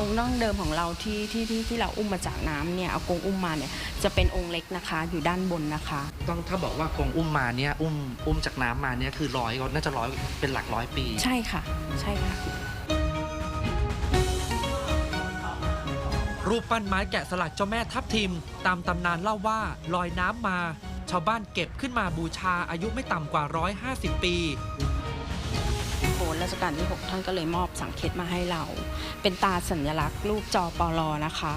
องค์ดั้งเดิมของเราที่ที่ที่ที่เราอุ้มมาจากน้ำเนี่ยอากงอุ้มมาเนี่ยจะเป็นองค์เล็กนะคะ อยู่ด้านบนนะคะ ต้องถ้าบอกว่ากงอุ้มมาเนี่ยอุ้มอุ้มจากน้ำมาเนี่ยคือร้อยก็น่าจะร้อยเป็นหลักร้อยปี ใช่ค่ะ ใช่ค่ะ รูปปั้นไม้แกะสลักเจ้าแม่ทับทิม ตามตำนานเล่าว่าลอยน้ำมา ชาวบ้านเก็บขึ้นมาบูชาอายุไม่ต่ำกว่า 150 ปีโหนรั ชกาลที่ 6 ท่านก็เลยมอบสังเกตมาให้เรา เป็นตาสัญลักษณ์รูปจอปลอนะคะ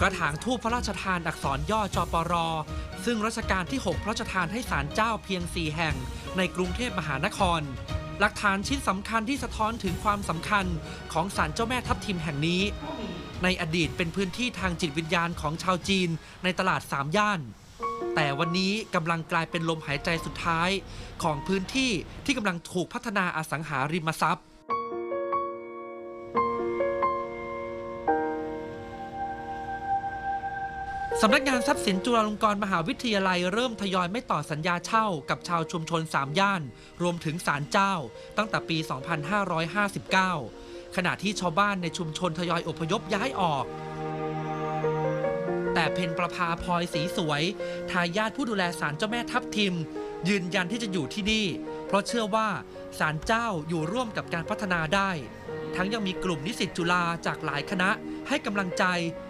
กระถางทูปพระราชทานอักษรย่อจปรซึ่งรัชกาลที่ 6 พระราชทานให้ศาลเจ้าเพียง 4 แห่ง ในกรุงเทพมหานคร หลักฐานชิ้นสำคัญที่สะท้อนถึงความสำคัญของศาลเจ้าแม่ทับทิมแห่งนี้ ในอดีตเป็นพื้นที่ทางจิตวิญญาณของชาวจีนในตลาดสามย่าน แต่วันนี้กำลังกลายเป็นลมหายใจสุดท้ายของพื้นที่ที่กำลังถูกพัฒนาอสังหาริมทรัพย์สำนักงานทรัพย์สินจุฬาลงกรณ์มหาวิทยาลัยเริ่มทยอยไม่ต่อสัญญาเช่ากับชาวชุมชน 3 ย่าน รวมถึงศาลเจ้า ตั้งแต่ปี 2559 ขณะที่ชาวบ้านในชุมชนทยอยอพยพย้ายออก แต่เพนประภาพลอยสีสวยทายาทผู้ดูแลศาลเจ้าแม่ทับทิม ยืนยันที่จะอยู่ที่นี่ เพราะเชื่อว่าศาลเจ้าอยู่ร่วมกับการพัฒนาได้ ทั้งยังมีกลุ่มนิสิตจุฬาจากหลายคณะให้กำลังใจ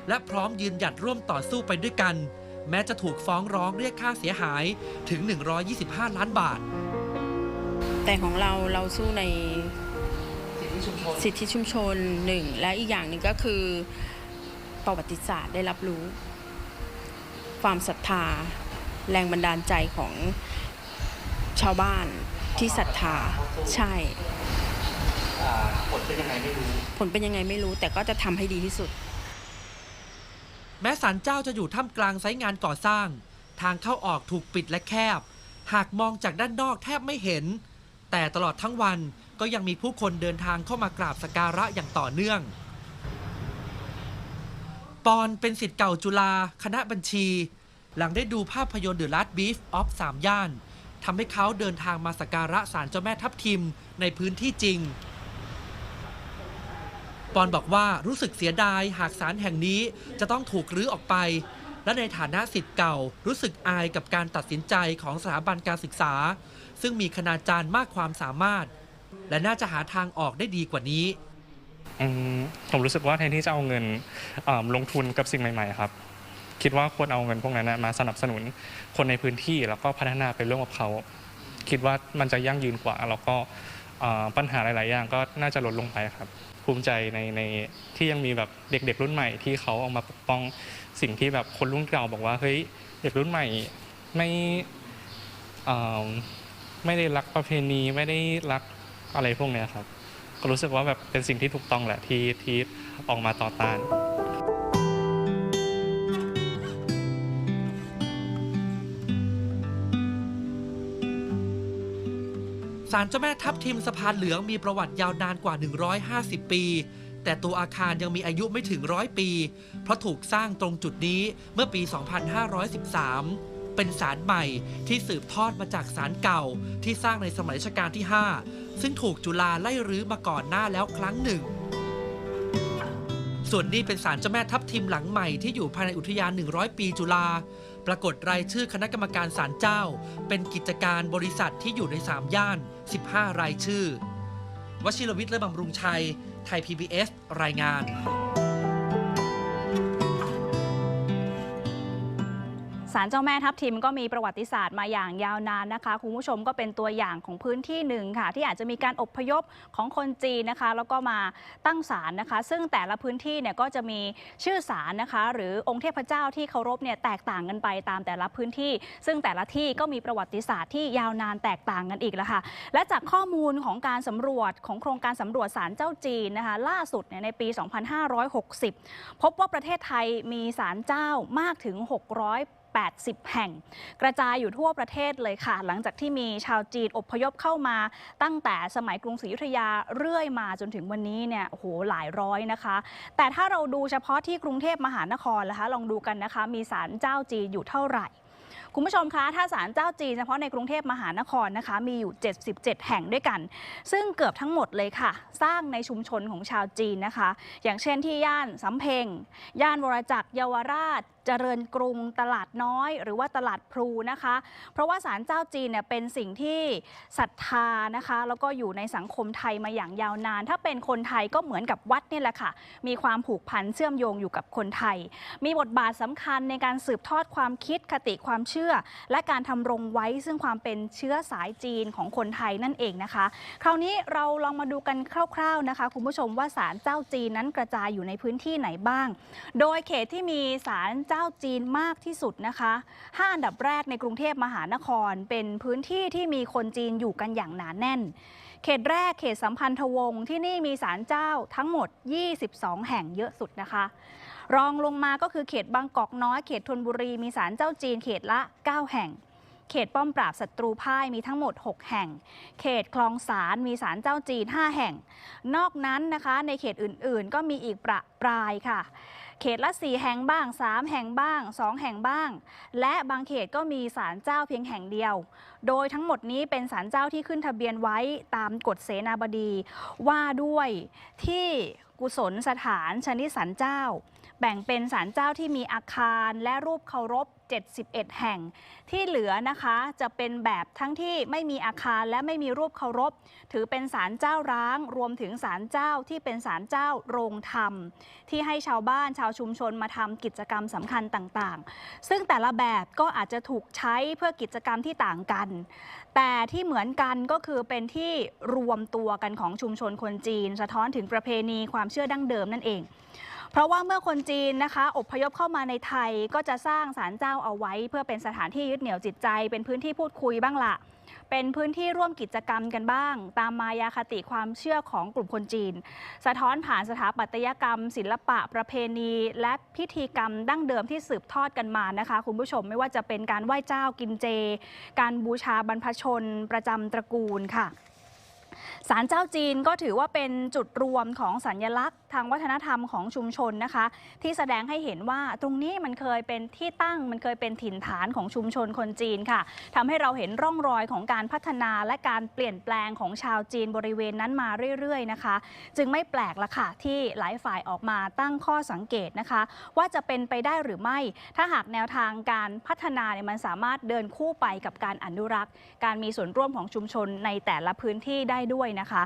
และพร้อมยืนหยัดร่วมต่อสู้ไปด้วยกัน แม้จะถูกฟ้องร้องเรียกค่าเสียหายถึง 125 ล้านบาท แต่ของเราเราสู้ในสิทธิชุมชนสิทธิชุมชนหนึ่งและอีกอย่างหนึ่งก็คือประวัติศาสตร์ได้รับรู้ ความศรัทธา แรงบันดาลใจของชาวบ้านที่ศรัทธาใช่ ผลเป็นยังไงไม่รู้ ผลเป็นยังไงไม่รู้แต่ก็จะทำให้ดีที่สุด แม้ศาลเจ้าจะอยู่ท่ามกลางไซต์งานก่อสร้าง ทางเข้าออกถูกปิดและแคบ หากมองจากด้านนอกแทบไม่เห็น แต่ตลอดทั้งวันก็ยังมีผู้คนเดินทางเข้ามากราบสกการะอย่างต่อเนื่อง ปอนเป็นสิทธิ์เก่าจุฬาคณะบัญชี หลังได้ดูภาพยนตร์ The Last Beef of สามย่านทำให้เขาเดินทางมาสักการะศาลเจ้าแม่ทับทิมในพื้นที่จริง ปอนบอกว่ารู้สึกเสียดายหากศาลแห่งนี้จะต้องถูกรื้อออกไป และในฐานะสิทธิ์เก่า รู้สึกอายกับการตัดสินใจของสถาบันการศึกษา ซึ่งมีคณาจารย์มากความสามารถ และน่าจะหาทางออกได้ดีกว่านี้ผมรู้สึกว่าแทนที่จะเอาเงินลงทุนกับสิ่งใหม่ ๆ ครับ คิดว่าควรเอาเงินพวกนั้นนะมาสนับสนุนคนในพื้นที่แล้วก็พัฒนาไปร่วมกับเขา คิดว่ามันจะยั่งยืนกว่า แล้วก็ปัญหาหลาย ๆ อย่างก็น่าจะลดลงไปครับ ภูมิใจในในที่ยังมีแบบเด็ก ๆ รุ่นใหม่ที่เขาออกมาปกป้องสิ่งที่แบบคนรุ่นเก่าบอกว่าเฮ้ยเด็กรุ่นใหม่ไม่ไม่ได้รักประเพณีไม่ได้รักอะไรพวกนี้ครับก็รู้สึกว่าแบบเป็นสิ่งที่ถูกต้องแหละที่ที่ออกมาต่อต้าน ศาลเจ้าแม่ทับทิมสะพานเหลืองมีประวัติยาวนานกว่า 150 ปี แต่ตัวอาคารยังมีอายุไม่ถึงร้อยปี เพราะถูกสร้างตรงจุดนี้เมื่อปี 2513 เป็นศาลใหม่ที่สืบทอดมาจากศาลเก่าที่สร้างในสมัยรัชกาลที่ 5 ซึ่งถูกจุฬาไล่รื้อมาก่อนหน้าแล้วครั้งหนึ่ง ส่วนนี้เป็นศาลเจ้าแม่ทับทิมหลังใหม่ที่อยู่ภายในอุทยาน 100 ปีจุฬาปรากฏรายชื่อคณะกรรมการศาลเจ้า เป็นกิจการบริษัทที่อยู่ใน 3 ย่าน 15 รายชื่อ วชิรวิทย์และบำรุงชัย ไทย PBS รายงาน ศาลเจ้าแม่ทับทิมก็มีประวัติศาสตร์มาอย่างยาวนานนะคะคุณผู้ชมก็เป็นตัวอย่างของพื้นที่หนึ่งค่ะ ที่อาจจะมีการอพยพของคนจีนนะคะ แล้วก็มาตั้งศาลนะคะ ซึ่งแต่ละพื้นที่เนี่ยก็จะมีชื่อศาลนะคะ หรือองค์เทพเจ้าที่เคารพเนี่ยแตกต่างกันไปตามแต่ละพื้นที่ ซึ่งแต่ละที่ก็มีประวัติศาสตร์ที่ยาวนานแตกต่างกันอีกแล้วค่ะ และจากข้อมูลของการสำรวจของโครงการสำรวจศาลเจ้าจีนนะคะ ล่าสุดเนี่ยในปี 2560 พบว่าประเทศไทยมีศาลเจ้ามากถึง 600 80 แห่ง กระจายอยู่ทั่วประเทศเลยค่ะ หลังจากที่มีชาวจีนอพยพเข้ามา ตั้งแต่สมัยกรุงศรีอยุธยาเรื่อยมาจนถึงวันนี้เนี่ยโอ้โหหลายร้อยนะคะ แต่ถ้าเราดูเฉพาะที่กรุงเทพมหานครนะคะลองดูกันนะคะ มีศาลเจ้าจีนอยู่เท่าไหร่ คุณผู้ชมคะถ้าศาลเจ้าจีนเฉพาะในกรุงเทพมหานครนะคะ มีอยู่ 77 แห่งด้วยกัน ซึ่งเกือบทั้งหมดเลยค่ะ สร้างในชุมชนของชาวจีนนะคะ อย่างเช่นที่ย่านสำเพ็งย่านวรจักรเยาวราชเจริญกรุงตลาดน้อย หรือว่าตลาดพลูนะคะ เพราะว่าศาลเจ้าจีนเนี่ยเป็นสิ่งที่ศรัทธานะคะ แล้วก็อยู่ในสังคมไทยมาอย่างยาวนาน ถ้าเป็นคนไทยก็เหมือนกับวัดนี่แหละค่ะ มีความผูกพันเชื่อมโยงอยู่กับคนไทย มีบทบาทสำคัญในการสืบทอดความคิดคติความเชื่อและการทำรงไว้ซึ่งความเป็นเชื้อสายจีนของคนไทยนั่นเองนะคะ คราวนี้เราลองมาดูกันคร่าวๆนะคะ คุณผู้ชมว่าศาลเจ้าจีนนั้นกระจายอยู่ในพื้นที่ไหนบ้าง โดยเขตที่มีศาลเจ้าจีนมากที่สุดนะคะห้าอันดับแรกในกรุงเทพมหานคร เป็นพื้นที่ที่มีคนจีนอยู่กันอย่างหนาแน่น เขตแรกเขตสัมพันธวงศ์ที่นี่มีศาลเจ้าทั้งหมด 22 แห่งเยอะสุดนะคะ รองลงมาก็คือเขตบางกอกน้อยเขตธนบุรีมีศาลเจ้าจีนเขตละ 9 แห่ง เขตป้อมปราบศัตรูพ่ายมีทั้งหมด 6 แห่ง เขตคลองสารมีศาลเจ้าจีน 5 แห่ง นอกนั้นนะคะในเขตอื่นๆ ก็มีอีกประปรายค่ะ เขตละ 4 แห่งบ้าง 3 แห่งบ้าง 2 แห่งบ้าง และบางเขตก็มีศาลเจ้าเพียงแห่งเดียว โดยทั้งหมดนี้เป็นศาลเจ้าที่ขึ้นทะเบียนไว้ตามกฎเสนาบดีว่าด้วยที่กุศลสถานชนิดศาลเจ้า แบ่งเป็นศาลเจ้าที่มีอาคารและรูปเคารพ 71 แห่ง ที่เหลือนะคะจะเป็นแบบทั้งที่ไม่มีอาคารและไม่มีรูปเคารพ ถือเป็นศาลเจ้าร้าง รวมถึงศาลเจ้าที่เป็นศาลเจ้าโรงธรรม ที่ให้ชาวบ้านชาวชุมชนมาทำกิจกรรมสำคัญต่างๆ ซึ่งแต่ละแบบก็อาจจะถูกใช้เพื่อกิจกรรมที่ต่างกัน แต่ที่เหมือนกันก็คือเป็นที่รวมตัวกันของชุมชนคนจีน สะท้อนถึงประเพณีความเชื่อดั้งเดิมนั่นเอง เพราะว่าเมื่อคนจีนนะคะอพยพเข้ามาในไทยก็จะสร้างศาลเจ้าเอาไว้ เพื่อเป็นสถานที่ยึดเหนี่ยวจิตใจ เป็นพื้นที่พูดคุยบ้างละเป็นพื้นที่ร่วมกิจกรรมกันบ้าง ตามมายาคติความเชื่อของกลุ่มคนจีน สะท้อนผ่านสถาปัตยกรรม ศิลปะประเพณี และพิธีกรรมดั้งเดิมที่สืบทอดกันมานะคะ คุณผู้ชมไม่ว่าจะเป็นการไหว้เจ้ากินเจ การบูชาบรรพชนประจำตระกูลค่ะ ศาลเจ้าจีนก็ถือว่าเป็นจุดรวมของสัญลักษณ์ ทางวัฒนธรรมของชุมชนนะคะ ที่แสดงให้เห็นว่าตรงนี้มันเคยเป็นที่ตั้งมันเคยเป็นถิ่นฐานของชุมชนคนจีนค่ะทำให้เราเห็นร่องรอยของการพัฒนาและการเปลี่ยนแปลงของชาวจีนบริเวณนั้นมาเรื่อยๆนะคะ จึงไม่แปลกละค่ะที่หลายฝ่ายออกมาตั้งข้อสังเกตนะคะ ว่าจะเป็นไปได้หรือไม่ ถ้าหากแนวทางการพัฒนาเนี่ยมันสามารถเดินคู่ไปกับการอนุรักษ์ การมีส่วนร่วมของชุมชนในแต่ละพื้นที่ได้ด้วยนะคะ